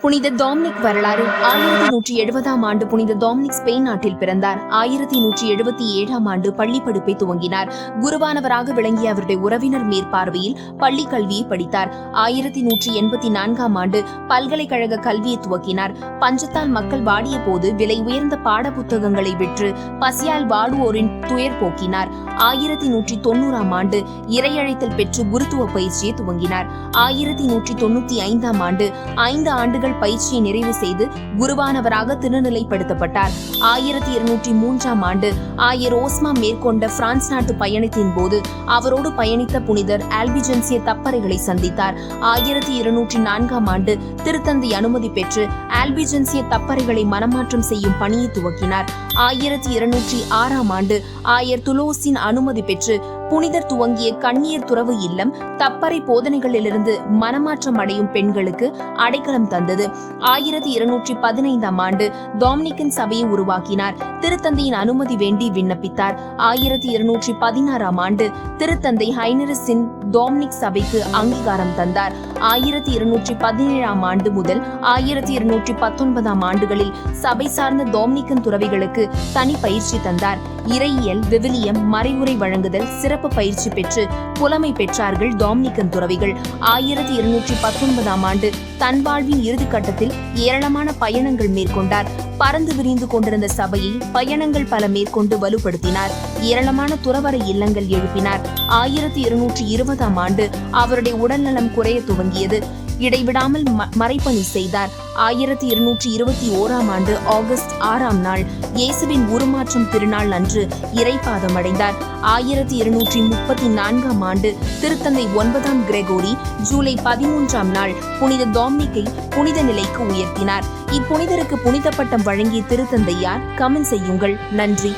புனித டாம்னிக் வரலாறு. ஆயிரத்தி நூற்றி எழுபதாம் ஆண்டு புனித டாம்னிக் ஸ்பெயின் நாட்டில் பிறந்தார். ஆயிரத்தி நூற்றி எழுபத்தி ஏழாம் ஆண்டு பள்ளி படிப்பை துவங்கினார். குருவானவராக விளங்கிய அவருடைய உறவினர் மேற்பார்வையில் பள்ளி கல்வியை படித்தார். ஆயிரத்தி நூற்றி எண்பத்தி நான்காம் ஆண்டு பல்கலைக்கழக கல்வியை துவக்கினார். பஞ்சத்தால் மக்கள் வாடிய போது விலை உயர்ந்த பாட புத்தகங்களை விற்று பசியால் வாடுவோரின் துயர் போக்கினார். ஆயிரத்தி நூற்றி தொன்னூறாம் ஆண்டு இறையழைத்தல் பெற்று குருத்துவ பயிற்சியை துவங்கினார். ஆயிரத்தி நூற்றி தொன்னூத்தி ஐந்தாம் ஆண்டு ஐந்து ஆண்டுகள் ஆண்டுகள் பயிற்சியை நிறைவு செய்து குருவானவராக திருநிலைப்படுத்தப்பட்டார். ஆயிரத்தி இருநூற்றி மூன்றாம் ஆண்டு ஆயர் ஓஸ்மா மேற்கொண்ட பிரான்ஸ் நாட்டு பயணத்தின் போது அவரோடு பயணித்த புனிதர் ஆல்பிஜென்சிய தப்பறைகளை சந்தித்தார். ஆயிரத்தி இருநூற்றி நான்காம் ஆண்டு திருத்தந்தை அனுமதி பெற்று ஆல்பிஜென்சிய தப்பறைகளை மனமாற்றம் செய்யும் பணியை துவக்கினார். ஆயிரத்தி இருநூற்றி ஆறாம் ஆண்டு ஆயர் துலோஸின் அனுமதி பெற்று புனிதர் துவங்கிய கண்ணீர் துறவு இல்லம் தப்பறை போதனைகளிலிருந்து மனமாற்றம் அடையும் பெண்களுக்கு அடைக்கலம் தந்தது. ஆயிரத்தி இருநூற்றி பதினைந்தாம் ஆண்டு டாம்னிக்கன் சபையை உருவாக்கினார். திருத்தந்தையின் அனுமதி வேண்டி விண்ணப்பித்தார். ஆயிரத்தி இருநூற்றி பதினாறாம் ஆண்டு திருத்தந்தை ஹைனரிசின் டாம்னிக் சபைக்கு அங்கீகாரம் தந்தார். ஆயிரத்தி இருநூற்றி பதினேழாம் ஆண்டு முதல் ஆயிரத்தி இருநூற்றி பத்தொன்பதாம் ஆண்டுகளில் சபை சார்ந்த டோம்னிக்கன் துறவிகளுக்கு தனி பயிற்சி தந்தார். இறையியல் விவிலியம் மறைவுரை வழங்குதல் சிறப்பு பயிற்சி பெற்று புலமை பெற்றார்கள் தோம்னிக்கன் துறவிகள். ஆயிரத்தி இருநூற்றி பத்தொன்பதாம் ஆண்டு தன் வாழ்வின் இறுதிக்கட்டத்தில் ஏராளமான பயணங்கள் மேற்கொண்டார். பறந்து விரிந்து கொண்டிருந்த சபையை பயணங்கள் பல மேற்கொண்டு வலுப்படுத்தினார். ஏராளமான துறவர இல்லங்கள் எழுப்பினார். ஆயிரத்தி இருநூற்றி இருபதாம் ஆண்டு அவருடைய உடல்நலம் குறைய துவங்கியது. இடைவிடாமல் ம- மறைப்பணி செய்தார். ஆயிரத்தி இருநூற்றி இருபத்தி ஓராம் ஆண்டு ஆகஸ்ட் ஆறாம் நாள் இயேசுவின் உருமாற்றம் திருநாள் அன்று இறைப்பாதம் அடைந்தார் ஆயிரத்தி இருநூற்றி முப்பத்தி நான்காம் ஆண்டு திருத்தந்தை ஒன்பதாம் கிரெகோரி ஜூலை பதிமூன்றாம் நாள் புனித டாம்னிக்கை புனித நிலைக்கு உயர்த்தினார். இப்புனிதருக்கு புனித பட்டம் வழங்கிய திருத்தந்தையார் கமெண்ட் செய்யுங்கள். நன்றி.